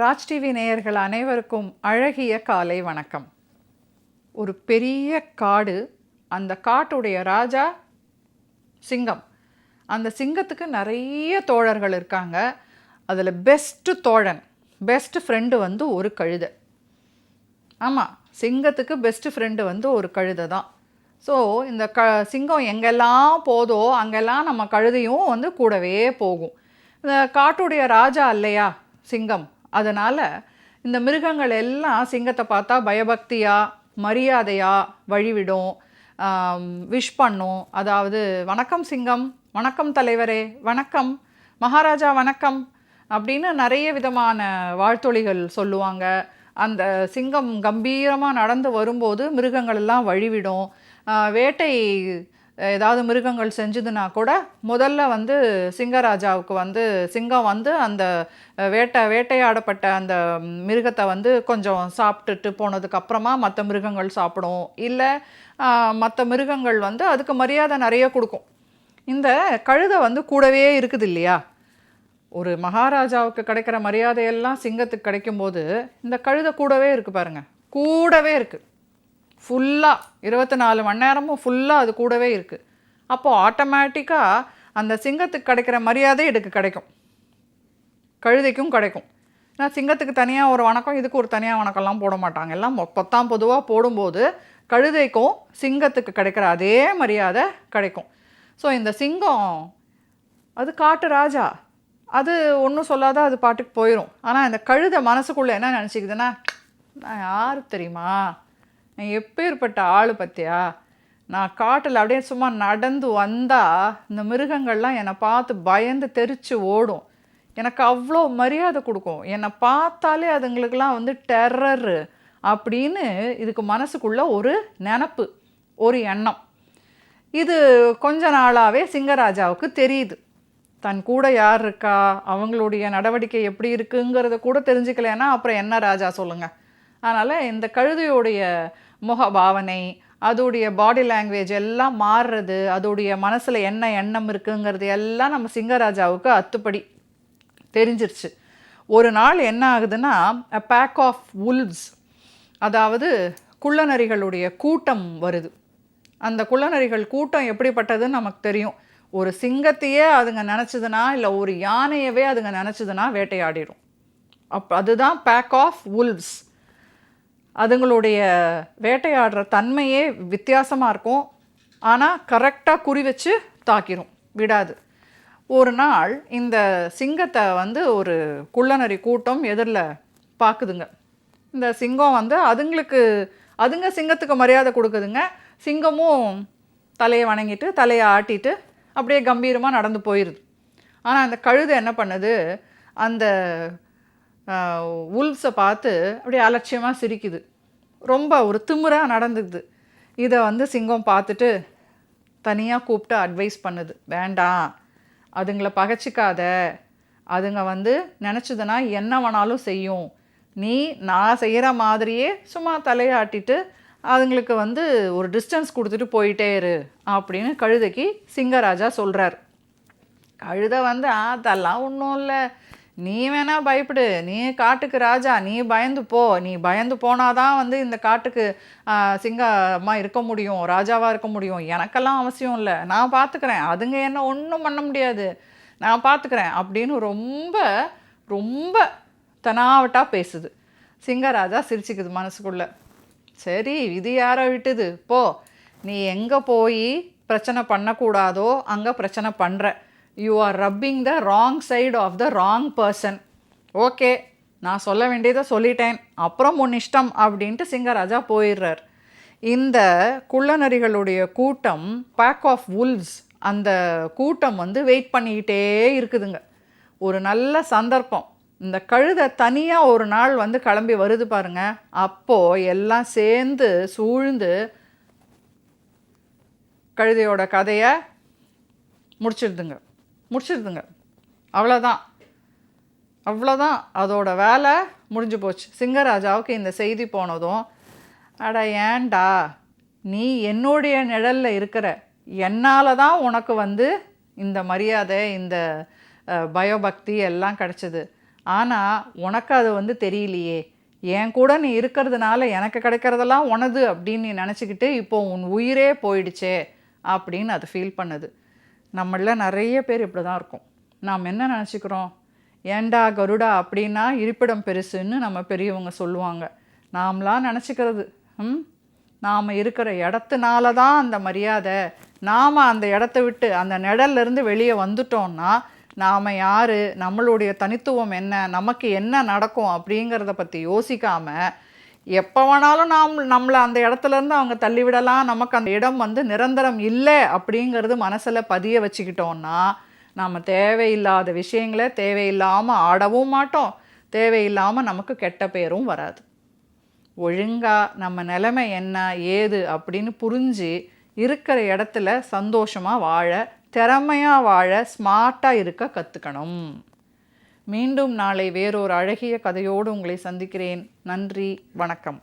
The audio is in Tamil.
ராஜ் டிவி நேயர்கள் அனைவருக்கும் அழகிய காலை வணக்கம். ஒரு பெரிய காடு அந்த காட்டுடைய ராஜா சிங்கம். அந்த சிங்கத்துக்கு நிறைய தோழர்கள் இருக்காங்க. அதில் பெஸ்ட்டு தோழன் பெஸ்ட் ஃப்ரெண்டு வந்து ஒரு கழுதை. ஆமாம் சிங்கத்துக்கு பெஸ்ட் ஃப்ரெண்டு வந்து ஒரு கழுதை தான். ஸோ இந்த க சிங்கம் எங்கெல்லாம் போதோ அங்கெல்லாம் நம்ம கழுதையும் வந்து கூடவே போகும். இந்த காட்டுடைய ராஜா இல்லையா சிங்கம்? அதனால் இந்த மிருகங்கள் எல்லாம் சிங்கத்தை பார்த்தா பயபக்தியாக மரியாதையாக வழிவிடும். விஷ் பண்ணும். அதாவது வணக்கம் சிங்கம் வணக்கம் தலைவரே வணக்கம் மகாராஜா வணக்கம் அப்படின்னு நிறைய விதமான வாழ்த்தொழிகள் சொல்லுவாங்க. அந்த சிங்கம் கம்பீரமாக நடந்து வரும்போது மிருகங்கள் எல்லாம் வழிவிடும். வேட்டை ஏதாவது மிருகங்கள் செஞ்சுதுன்னா கூட முதல்ல வந்து சிங்கராஜாவுக்கு வந்து சிங்கம் வந்து அந்த வேட்டை வேட்டையாடப்பட்ட அந்த மிருகத்தை வந்து கொஞ்சம் சாப்பிட்டுட்டு போனதுக்கப்புறமா மற்ற மிருகங்கள் சாப்பிடும். இல்லை மற்ற மிருகங்கள் வந்து அதுக்கு மரியாதை நிறைய கொடுக்கும். இந்த கழுதை வந்து கூடவே இருக்குது இல்லையா? ஒரு மகாராஜாவுக்கு கிடைக்கிற மரியாதையெல்லாம் சிங்கத்துக்கு கிடைக்கும்போது இந்த கழுதை கூடவே இருக்குது பாருங்க. கூடவே இருக்குது ஃபுல்லாக இருபத்தி நாலு மணி நேரமும் ஃபுல்லாக அது கூடவே இருக்குது அப்போது ஆட்டோமேட்டிக்காக அந்த சிங்கத்துக்கு கிடைக்கிற மரியாதை இதுக்கு கிடைக்கும். கழுதைக்கும் கிடைக்கும். நான் சிங்கத்துக்கு தனியாக ஒரு வணக்கம் இதுக்கு ஒரு தனியாக வணக்கம்லாம் போட மாட்டாங்க. எல்லாம் மொத்தம் பொதுவாக போடும்போது கழுதைக்கும் சிங்கத்துக்கு கிடைக்கிற அதே மரியாதை கிடைக்கும். ஸோ இந்த சிங்கம் அது காட்டு ராஜா. அது ஒன்றும் சொல்லாத அது பாட்டுக்கு போயிடும் ஆனால் இந்த கழுதை மனசுக்குள்ளே என்ன நினச்சிக்கிதுன்னா நான் யார் தெரியுமா? நான் எப்பேற்பட்ட ஆள் பத்தியா? நான் காட்டில் அப்படியே சும்மா நடந்து வந்தால் இந்த மிருகங்கள்லாம் என்னை பார்த்து பயந்து தெரித்து ஓடும். எனக்கு அவ்வளோ மரியாதை கொடுக்கும். என்னை பார்த்தாலே அதுங்களுக்கெல்லாம் வந்து டெரரு அப்படின்னு இதுக்கு மனசுக்குள்ள ஒரு நினப்பு ஒரு எண்ணம். இது கொஞ்ச நாளாகவே சிங்கராஜாவுக்கு தெரியுது. தன் கூட யார் இருக்கா? அவங்களுடைய நடவடிக்கை எப்படி இருக்குங்கிறத கூட தெரிஞ்சுக்கலைன்னா அப்புறம் என்ன ராஜா சொல்லுங்கள் அதனால் இந்த கழுதையுடைய முக பாவனை அதோடைய பாடி லாங்குவேஜ் எல்லாம் மாறுறது அதோடைய மனசில் என்ன எண்ணம் இருக்குங்கிறது எல்லாம் நம்ம சிங்கராஜாவுக்கு அத்துப்படி தெரிஞ்சிருச்சு. ஒரு நாள் என்ன ஆகுதுன்னா பேக் ஆஃப் உல்வ்ஸ் அதாவது குள்ளநரிகளுடைய கூட்டம் வருது. அந்த குள்ளநரிகள் கூட்டம் எப்படிப்பட்டதுன்னு நமக்கு தெரியும். ஒரு சிங்கத்தையே அதுங்க நினச்சதுன்னா இல்லை ஒரு யானையவே அதுங்க நினச்சதுன்னா வேட்டையாடிடும். அப் அதுதான் பேக் ஆஃப் உல்வ்ஸ் அதுங்களுடைய வேட்டையாடுற தன்மையே வித்தியாசமாக இருக்கும். ஆனால் கரெக்டாக குறி வச்சு தாக்கிரும். விடாது. ஒரு நாள் இந்த சிங்கத்தை வந்து ஒரு குள்ளநரி கூட்டம் எதிரில் பார்க்குதுங்க இந்த சிங்கம் வந்து அதுங்களுக்கு அதுங்க சிங்கத்துக்கு மரியாதை கொடுக்குதுங்க. சிங்கமும் தலையை வணங்கிட்டு தலையை ஆட்டிட்டு அப்படியே கம்பீரமாக நடந்து போயிடுது ஆனால் அந்த கழுதை என்ன பண்ணுது? அந்த உல்ஸை பார்த்து அப்படியே அலட்சியமாக சிரிக்குது. ரொம்ப ஒரு திமிராக நடந்துக்குது இதை வந்து சிங்கம் பார்த்துட்டு தனியாக கூப்பிட்டு அட்வைஸ் பண்ணுது. வேண்டாம். அதுங்களை பகைச்சிக்காத. அதுங்க வந்து நினச்சதுன்னா என்ன வேணாலும் செய்யும். நீ நான் செய்கிற மாதிரியே சும்மா தலையாட்டிட்டு அதுங்களுக்கு வந்து ஒரு டிஸ்டன்ஸ் கொடுத்துட்டு போயிட்டே இரு அப்படின்னு கழுதைக்கு சிங்கராஜா சொல்கிறார் கழுதை வந்து அதெல்லாம் ஒன்றும் இல்லை. நீ வேணா பயப்படு. நீ காட்டுக்கு ராஜா. நீ பயந்து போ. நீ பயந்து போனாதான் வந்து இந்த காட்டுக்கு சிங்கமாக இருக்க முடியும் ராஜாவாக இருக்க முடியும். எனக்கெல்லாம் அவசியம் இல்லை. நான் பார்த்துக்கிறேன் அதுங்க என்ன ஒன்றும் பண்ண முடியாது. நான் பார்த்துக்கிறேன் அப்படின்னு ரொம்ப ரொம்ப தனாவட்டாக பேசுது. சிங்கராஜா சிரிச்சுக்குது மனசுக்குள்ள. சரி இது யாரை விட்டுது? போ. நீ எங்கே போய் பிரச்சனை பண்ணக்கூடாதோ அங்கே பிரச்சனை பண்ணுற you are rubbing the wrong side of the wrong person okay நான் சொல்ல வேண்டியதை சொல்லிட்டேன். அப்புறம் உன் இஷ்டம் அப்படின்ட்டு சிங்கராஜா போயிடுறார். இந்த குள்ளநரிகளுடைய கூட்டம் பேக் ஆஃப் வுல்ஸ் அந்த கூட்டம் வந்து வெயிட் பண்ணிக்கிட்டே இருக்குதுங்க. ஒரு நல்ல சந்தர்ப்பம். இந்த கழுதை தனியாக ஒரு நாள் வந்து கிளம்பி வருது பாருங்க. அப்போ எல்லாம் சேர்ந்து சூழ்ந்து கழுதையோட கதையை முடிச்சிடுதுங்க. முடிச்சிடுதுங்க அவ்வளோதான் அவ்வளோதான் அதோட வேலை முடிஞ்சு போச்சு. சிங்கராஜாவுக்கு இந்த செய்தி போனதும் அட ஏன்டா நீ என்னுடைய நிழலில் இருக்கிற என்னால் தான் உனக்கு வந்து இந்த மரியாதை இந்த பயோபக்தி எல்லாம் கிடச்சிது. ஆனால் உனக்கு அது வந்து தெரியலையே. என் கூட நீ இருக்கிறதுனால எனக்கு கிடைக்கிறதெல்லாம் உனது அப்படின்னு நீ நினச்சிக்கிட்டு இப்போ உன் உயிரே போயிடுச்சே அப்படின்னு அது ஃபீல் பண்ணுது. நம்மள நிறைய பேர் இப்படி தான் இருக்கும். நாம் என்ன நினச்சிக்கிறோம்? ஏண்டா கருடா அப்படின்னா இருப்பிடம் பெருசுன்னு நம்ம பெரியவங்க சொல்லுவாங்க. நாம்லாம் நினச்சிக்கிறது ம் நாம் இருக்கிற இடத்துனால தான் அந்த மரியாதை. நாம் அந்த இடத்த விட்டு அந்த நிழல்லேருந்து வெளியே வந்துட்டோம்னா நாம் யார்? நம்மளுடைய தனித்துவம் என்ன? நமக்கு என்ன நடக்கும் அப்படிங்கிறத பற்றி யோசிக்காமல் எப்போ வேணாலும் நாம் நம்மளை அந்த இடத்துலேருந்து அவங்க தள்ளிவிடலாம் நமக்கு அந்த இடம் வந்து நிரந்தரம் இல்லை அப்படிங்கிறது மனசில் பதிய வச்சுக்கிட்டோம்னா நாம் தேவையில்லாத விஷயங்களை தேவையில்லாமல் ஆடவும் மாட்டோம். தேவையில்லாமல் நமக்கு கெட்ட பேரும் வராது. ஒழுங்காக நம்ம நிலைமை என்ன ஏது அப்படின்னு புரிஞ்சு இருக்கிற இடத்துல சந்தோஷமாக வாழ திறமையாக வாழ ஸ்மார்ட்டாக இருக்க கற்றுக்கணும் மீண்டும் நாளை வேறொரு அழகிய கதையோடு உங்களை சந்திக்கிறேன். நன்றி வணக்கம்.